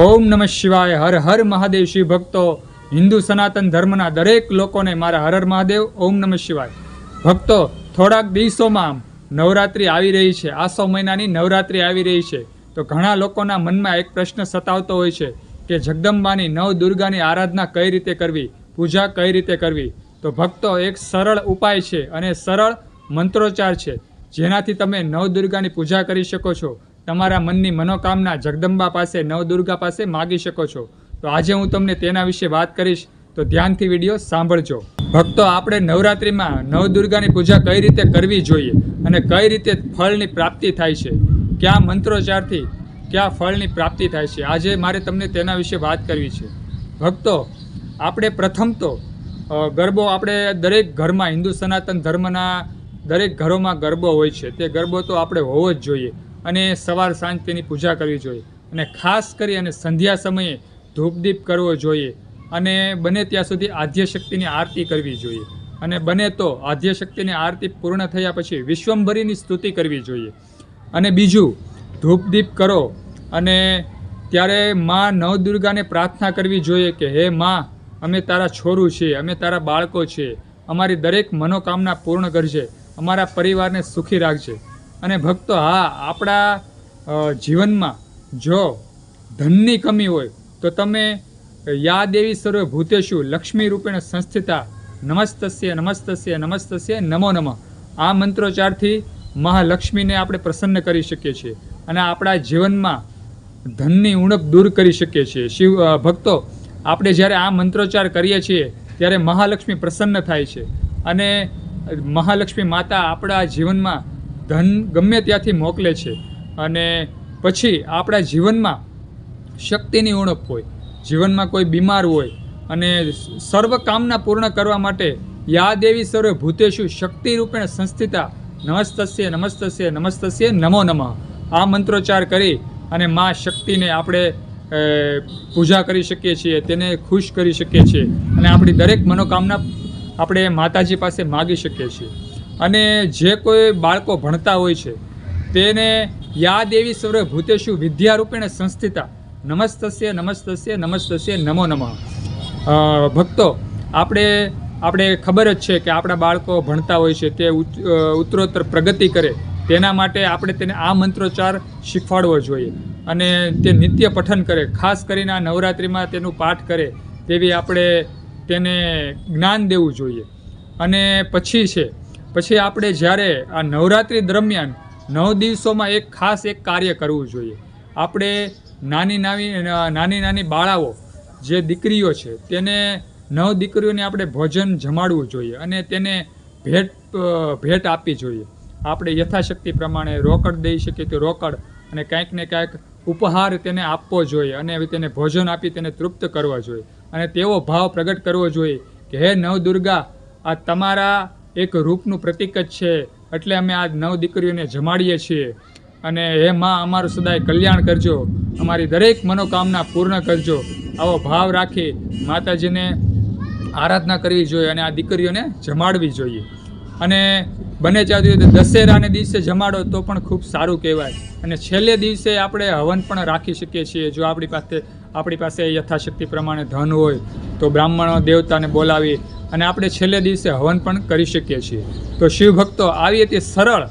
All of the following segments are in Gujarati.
ઓમ નમઃ શિવાય, હર હર મહાદેવ શિવ ભક્તો. હિન્દુ સનાતન ધર્મના દરેક લોકોને મારા હર હર મહાદેવ, ઓમ નમઃ શિવાય. ભક્તો, થોડાક દિવસોમાં નવરાત્રિ આવી રહી છે. આસો મહિનાની નવરાત્રિ આવી રહી છે. તો ઘણા લોકોના મનમાં એક પ્રશ્ન સતાવતો હોય છે કે જગદંબાની નવ દુર્ગાની આરાધના કઈ રીતે કરવી? પૂજા કઈ રીતે કરવી? તો ભક્તો, એક સરળ ઉપાય છે અને સરળ મંત્રોચ્ચાર છે. જેનાથી તમે નવ દુર્ગાની પૂજા કરી શકો છો. તમારા મનની મનોકામના જગદંબા પાસે, નવદુર્ગા પાસે માગી શકો છો. તો આજે હું તમને તેના વિશે વાત કરીશ. તો ધ્યાનથી વીડિયો સાંભળજો. ભક્તો, આપણે નવરાત્રિમાં નવદુર્ગાની પૂજા કઈ રીતે કરવી જોઈએ અને કઈ રીતે ફળની પ્રાપ્તિ થાય છે? કયા મંત્રોચ્ચારથી કયા ફળની પ્રાપ્તિ થાય છે? આજે મારે તમને તેના વિશે વાત કરવી છે. ભક્તો, આપણે પ્રથમ તો ગરબો આપણે દરેક ઘરમાં, હિન્દુ સનાતન ધર્મના દરેક ઘરોમાં ગરબો હોય છે. તે ગરબો તો આપણે હોવો જ જોઈએ. અને સવાર સાંજ તેની પૂજા કરવી જોઈએ. અને ખાસ કરી અને સંધ્યા સમયે ધૂપદીપ કરવો જોઈએ. અને બને ત્યાં સુધી આદ્યશક્તિની આરતી કરવી જોઈએ. અને બને તો આદ્યશક્તિની આરતી પૂર્ણ થયા પછી વિશ્વંભરીની સ્તુતિ કરવી જોઈએ. અને બીજું, ધૂપદીપ કરો. અને ત્યારે માં નવદુર્ગાને પ્રાર્થના કરવી જોઈએ કે, હે માં, અમે તારા છોરું છીએ અમે તારા બાળકો છીએ અમારી દરેક મનોકામના પૂર્ણ કરજે. અમારા પરિવારને સુખી રાખજે. અને ભક્તો, હા, આપણા જીવનમાં જો ધનની કમી હોય, તો તમે યા દેવી સર્વે ભૂતેશુ લક્ષ્મી રૂપેણ સંસ્થિતા નમસ્તસ્ય નમસ્તસ્ય નમસ્તસ્ય, નમો નમઃ. આ મંત્રોચ્ચારથી મહાલક્ષ્મીને આપણે પ્રસન્ન કરી શકીએ છીએ અને આપણા જીવનમાં ધનની ઉણપ દૂર કરી શકીએ છીએ. શિવ ભક્તો, આપણે જ્યારે આ મંત્રોચ્ચાર કરીએ છીએ, ત્યારે મહાલક્ષ્મી પ્રસન્ન થાય છે. અને મહાલક્ષ્મી માતા આપણા જીવનમાં ધન ગમે ત્યાંથી મોકલે છે અને પછી આપણા જીવનમાં શક્તિની ઉણપ હોય, જીવનમાં કોઈ બીમાર હોય અને સર્વ કામના પૂર્ણ કરવા માટે યાદ દેવી સર્વે ભૂતેશુ શક્તિ રૂપેણ સંસ્થિતા નમસ્તસ્ય નમસ્તસ્ય નમસ્તસ્ય, નમો નમઃ. આ મંત્રોચ્ચાર કરી અને મા શક્તિને આપણે પૂજા કરી શકીએ છીએ, તેને ખુશ કરી શકીએ છીએ અને આપણી દરેક મનોકામના આપણે માતાજી પાસે માગી શકીએ છીએ. અને જે કોઈ બાળકો ભણતા હોય છે, તેને યાદ એવી સર્વ ભૂતેશુ વિદ્યારૂપેણ સંસ્થિતા. નમસ્તસ્ય નમસ્તસ્ય નમસ્તસ્ય, નમો નમઃ. ભક્તો, આપણે આપણે ખબર જ છે કે આપણા બાળકો ભણતા હોય છે, તે ઉત્તરોત્તર પ્રગતિ કરે, તેના માટે આપણે તેને આ મંત્રોચ્ચાર શીખવાડવો જોઈએ. અને તે નિત્ય પઠન કરે, ખાસ કરીને આ નવરાત્રિમાં તેનું પાઠ કરે, તેવી આપણે તેને જ્ઞાન દેવું જોઈએ. અને પછી છે પછી આપણે જ્યારે આ નવરાત્રિ દરમિયાન નવ દિવસોમાં એક ખાસ એક કાર્ય કરવું જોઈએ. આપણે નાની નાની નાની નાની બાળાઓ જે દીકરીઓ છે, તેને નવ દીકરીઓને આપણે ભોજન જમાડવું જોઈએ અને તેને ભેટ ભેટ આપવી જોઈએ. આપણે યથાશક્તિ પ્રમાણે રોકડ દઈ શકીએ તો રોકડ અને કાંઈક ને કાંઈક ઉપહાર તેને આપવો જોઈએ અને તેને ભોજન આપી તેને તૃપ્ત કરવા જોઈએ. અને તેવો ભાવ પ્રગટ કરવો જોઈએ કે, હે નવ દુર્ગા આ તમારા એક રૂપનું પ્રતીક જ છે. એટલે અમે આ નવ દીકરીઓને જમાડીએ છીએ. અને હે માં, અમારું સદાય કલ્યાણ કરજો. અમારી દરેક મનોકામના પૂર્ણ કરજો. આવો ભાવ રાખી માતાજીને આરાધના કરવી જોઈએ અને આ દીકરીઓને જમાડવી જોઈએ. અને બને ત્યાં સુધી દશેરાને દિવસે જમાડો તો પણ ખૂબ સારું કહેવાય. અને છેલ્લે દિવસે આપણે હવન પણ રાખી શકીએ છીએ. જો આપણી પાસે આપણી પાસે યથાશક્તિ પ્રમાણે ધન હોય, તો બ્રાહ્મણો દેવતાને બોલાવી અને આપણે છેલ્લે દિવસે હવન પણ કરી શકીએ છીએ. તો શિવ ભક્તો આવી હતી સરળ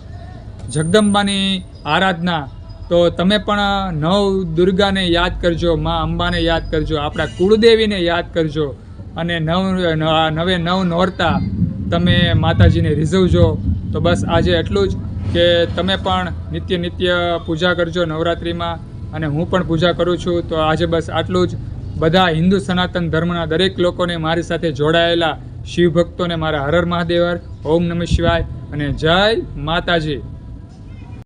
જગદંબાની આરાધના. તો તમે પણ નવ દુર્ગાને યાદ કરજો, મા અંબાને યાદ કરજો, આપણા કુળદેવીને યાદ કરજો. અને નવ, નવે, નવ નોરતા તમે માતાજીને રીઝવજો. તો બસ આજે એટલું જ કે તમે પણ નિત્ય નિત્ય પૂજા કરજો નવરાત્રિમાં. અને હું પણ પૂજા કરું છું. તો આજે બસ આટલું જ. બધા હિન્દુ સનાતન ધર્મના દરેક લોકોને મારી સાથે જોડાયેલા શિવ ભક્તોને મારા હરર મહાદેવર ઓમ નમઃ શિવાય અને જય માતાજી.